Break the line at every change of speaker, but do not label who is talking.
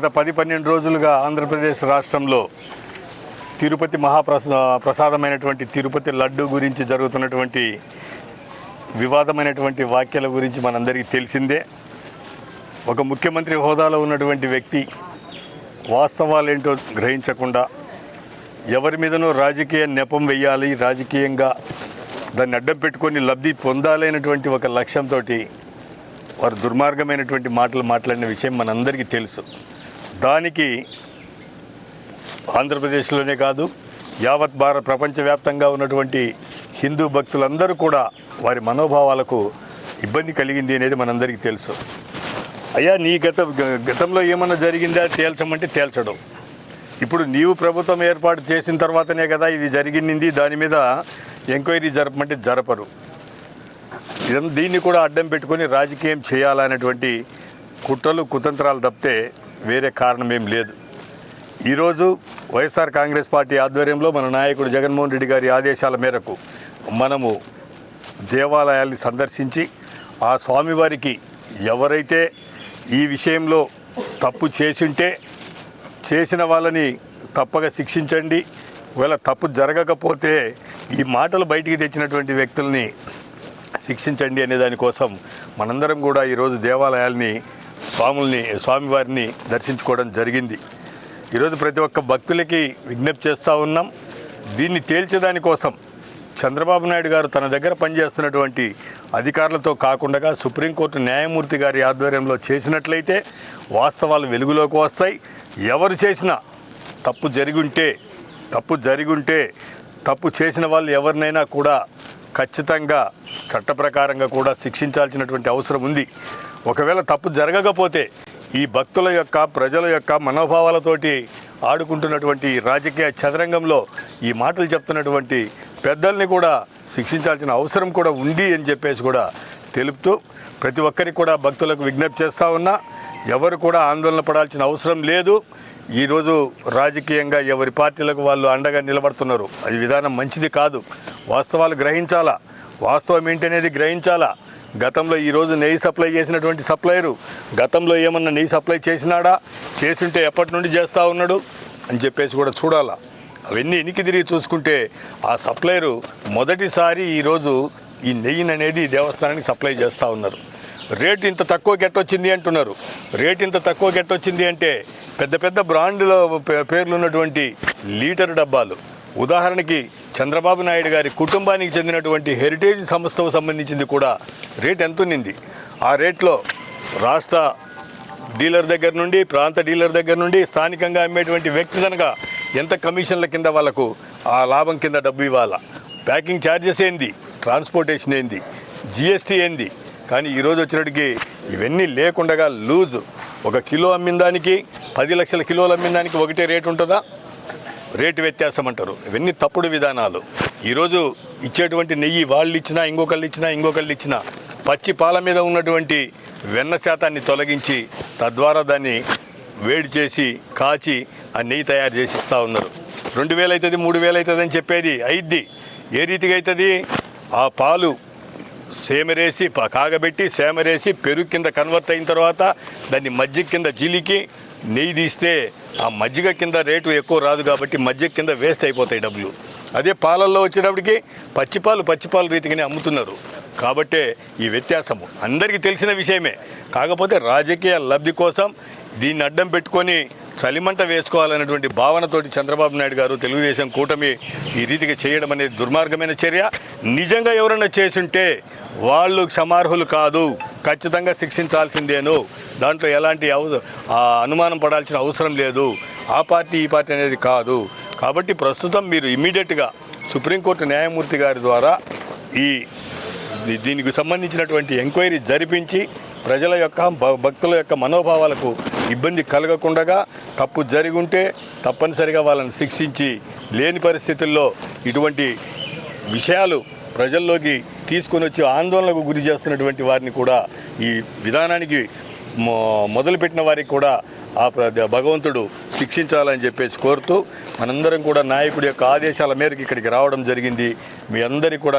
గత పది పన్నెండు రోజులుగా ఆంధ్రప్రదేశ్ రాష్ట్రంలో తిరుపతి మహాప్రసా ప్రసాదమైనటువంటి తిరుపతి లడ్డు గురించి జరుగుతున్నటువంటి వివాదమైనటువంటి వ్యాఖ్యల గురించి మనందరికీ తెలిసిందే. ఒక ముఖ్యమంత్రి హోదాలో ఉన్నటువంటి వ్యక్తి వాస్తవాలేంటో గ్రహించకుండా ఎవరి మీదనో రాజకీయ నెపం వెయ్యాలి రాజకీయంగా దాన్ని అడ్డం పెట్టుకొని లబ్ధి పొందాలనేటువంటి ఒక లక్ష్యంతో వారు దుర్మార్గమైనటువంటి మాటలు మాట్లాడిన విషయం మనందరికీ తెలుసు. దానికి ఆంధ్రప్రదేశ్లోనే కాదు యావత్ భారత ప్రపంచవ్యాప్తంగా ఉన్నటువంటి హిందూ భక్తులందరూ కూడా వారి మనోభావాలకు ఇబ్బంది కలిగింది అనేది మనందరికీ తెలుసు. అయ్యా నీ గత గ- గతంలో ఏమన్నా జరిగిందా? తేల్చమంటే తేల్చడం. ఇప్పుడు నీవు ప్రభుత్వం ఏర్పాటు చేసిన తర్వాతనే కదా ఇది జరిగింది. దాని మీద ఎంక్వైరీ జరపమంటే జరపరు. దీన్ని కూడా అడ్డం పెట్టుకొని రాజకీయం చేయాలనేటువంటి కుట్రలు కుతంత్రాలు తప్పితే వేరే కారణం ఏం లేదు. ఈరోజు వైఎస్ఆర్ కాంగ్రెస్ పార్టీ ఆధ్వర్యంలో మన నాయకుడు జగన్మోహన్ రెడ్డి గారి ఆదేశాల మేరకు మనము దేవాలయాల్ని సందర్శించి ఆ స్వామివారికి ఎవరైతే ఈ విషయంలో తప్పు చేసింటే చేసిన వాళ్ళని తప్పక శిక్షించండి. ఒకవేళ తప్పు జరగకపోతే ఈ మాటలు బయటికి తెచ్చినటువంటి వ్యక్తుల్ని శిక్షించండి అనే దానికోసం మనందరం కూడా ఈరోజు దేవాలయాల్ని స్వాముల్ని స్వామివారిని దర్శించుకోవడం జరిగింది. ఈరోజు ప్రతి ఒక్క భక్తులకి విజ్ఞప్తి చేస్తూ ఉన్నాం. దీన్ని తేల్చేదానికోసం చంద్రబాబు నాయుడు గారు తన దగ్గర పనిచేస్తున్నటువంటి అధికారులతో కాకుండా సుప్రీంకోర్టు న్యాయమూర్తి గారి ఆధ్వర్యంలో చేసినట్లయితే వాస్తవాలు వెలుగులోకి వస్తాయి. ఎవరు చేసినా తప్పు జరిగుంటే తప్పు జరిగుంటే తప్పు చేసిన వాళ్ళు ఎవరినైనా కూడా ఖచ్చితంగా చట్ట ప్రకారంగా కూడా శిక్షించాల్సినటువంటి అవసరం ఉంది. ఒకవేళ తప్పు జరగకపోతే ఈ భక్తుల యొక్క ప్రజల యొక్క మనోభావాలతోటి ఆడుకుంటున్నటువంటి రాజకీయ చదరంగంలో ఈ మాటలు చెప్తున్నటువంటి పెద్దల్ని కూడా శిక్షించాల్సిన అవసరం కూడా ఉంది అని చెప్పేసి కూడా తెలుపుతూ ప్రతి ఒక్కరికి కూడా భక్తులకు విజ్ఞప్తి చేస్తూ ఉన్నా ఎవరు కూడా ఆందోళన పడాల్సిన అవసరం లేదు. ఈరోజు రాజకీయంగా ఎవరి పార్టీలకు వాళ్ళు అండగా నిలబడుతున్నారు అది విధానం మంచిది కాదు. వాస్తవాలు గ్రహించాలా? వాస్తవం ఏంటనేది గ్రహించాలా? గతంలో ఈరోజు నెయ్యి సప్లై చేసినటువంటి సప్లయరు గతంలో ఏమన్నా నెయ్యి సప్లై చేసినాడా? చేసుంటే ఎప్పటి నుండి చేస్తూ ఉన్నాడు? అని చెప్పేసి కూడా చూడాలా. అవన్నీ ఎనికి తిరిగి చూసుకుంటే ఆ సప్లయరు మొదటిసారి ఈరోజు ఈ నెయ్యిని అనేది దేవస్థానానికి సప్లై చేస్తూ ఉన్నారు. రేటు ఇంత తక్కువ గెట్టొచ్చింది అంటున్నారు. రేటు ఇంత తక్కువ గెట్టొచ్చింది అంటే పెద్ద పెద్ద బ్రాండ్లో పే- పేర్లు ఉన్నటువంటి లీటర్ డబ్బాలు. ఉదాహరణకి చంద్రబాబు నాయుడు గారి కుటుంబానికి చెందినటువంటి హెరిటేజ్ సంస్థకు సంబంధించింది కూడా రేట్ ఎంత ఉన్నింది? ఆ రేట్లో రాష్ట్ర డీలర్ దగ్గర నుండి ప్రాంత డీలర్ దగ్గర నుండి స్థానికంగా అమ్మేటువంటి వ్యక్తి కనుక ఎంత కమిషన్ల కింద వాళ్ళకు ఆ లాభం కింద డబ్బు ఇవ్వాలా? ప్యాకింగ్ ఛార్జెస్ ఏంది? ట్రాన్స్పోర్టేషన్ ఏంది? జిఎస్టీ ఏంది? కానీ ఈరోజు వచ్చినట్టుకి ఇవన్నీ లేకుండా లూజు. ఒక కిలో అమ్మిన దానికి పది లక్షల కిలోలు అమ్మిన దానికి ఒకటే రేటు ఉంటుందా? రేటు వ్యత్యాసం అంటారు. ఇవన్నీ తప్పుడు విధానాలు. ఈరోజు ఇచ్చేటువంటి నెయ్యి వాళ్ళు ఇచ్చినా ఇంకొకళ్ళు ఇచ్చినా ఇంకొకళ్ళు ఇచ్చినా పచ్చి పాల మీద ఉన్నటువంటి వెన్న శాతాన్ని తొలగించి తద్వారా దాన్ని వేడి చేసి కాచి ఆ నెయ్యి తయారు చేసి ఇస్తూ ఉన్నారు. రెండు వేలు అవుతుంది మూడు వేలు అవుతుంది అని చెప్పేది అయిద్ది. ఏ రీతిగా అవుతుంది ఆ పాలు సేమరేసి కాగబెట్టి సేమరేసి పెరుగు కింద కన్వర్ట్ అయిన తర్వాత దాన్ని మజ్జిగ కింద జిలికి నెయ్యి తీస్తే ఆ మజ్జిగ కింద రేటు ఎక్కువ రాదు కాబట్టి మజ్జిగ కింద వేస్ట్ అయిపోతాయి డబ్బులు. అదే పాలల్లో వచ్చేటప్పటికి పచ్చిపాలు పచ్చిపాలు రీతిగానే అమ్ముతున్నారు. కాబట్టే ఈ వ్యత్యాసము. అందరికీ తెలిసిన విషయమే. కాకపోతే రాజకీయ లబ్ధి కోసం దీన్ని అడ్డం పెట్టుకొని చలిమంట వేసుకోవాలనేటువంటి భావనతోటి చంద్రబాబు నాయుడు గారు తెలుగుదేశం కూటమి ఈ రీతిగా చేయడం అనేది దుర్మార్గమైన చర్య. నిజంగా ఎవరైనా చేసుంటే వాళ్ళు క్షమార్హులు కాదు. ఖచ్చితంగా శిక్షించాల్సిందేను. దాంట్లో ఎలాంటి అవ అనుమానం పడాల్సిన అవసరం లేదు. ఆ పార్టీ ఈ పార్టీ అనేది కాదు. కాబట్టి ప్రస్తుతం మీరు ఇమ్మీడియట్గా సుప్రీంకోర్టు న్యాయమూర్తి గారి ద్వారా ఈ దీనికి సంబంధించినటువంటి ఎంక్వైరీ జరిపించి ప్రజల యొక్క భ- భక్తుల యొక్క మనోభావాలకు ఇబ్బంది కలగకుండా తప్పు జరిగుంటే తప్పనిసరిగా వాళ్ళని శిక్షించి లేని పరిస్థితుల్లో ఇటువంటి విషయాలు ప్రజల్లోకి తీసుకొని వచ్చి ఆందోళనకు గురి చేస్తున్నటువంటి వారిని కూడా ఈ విధానానికి మొ- మొదలుపెట్టిన వారికి కూడా ఆ ప్ర- భగవంతుడు శిక్షించాలని చెప్పేసి కోరుతూ మనందరం కూడా నాయకుడి యొక్క ఆదేశాల మేరకు ఇక్కడికి రావడం జరిగింది. మీ అందరికీ కూడా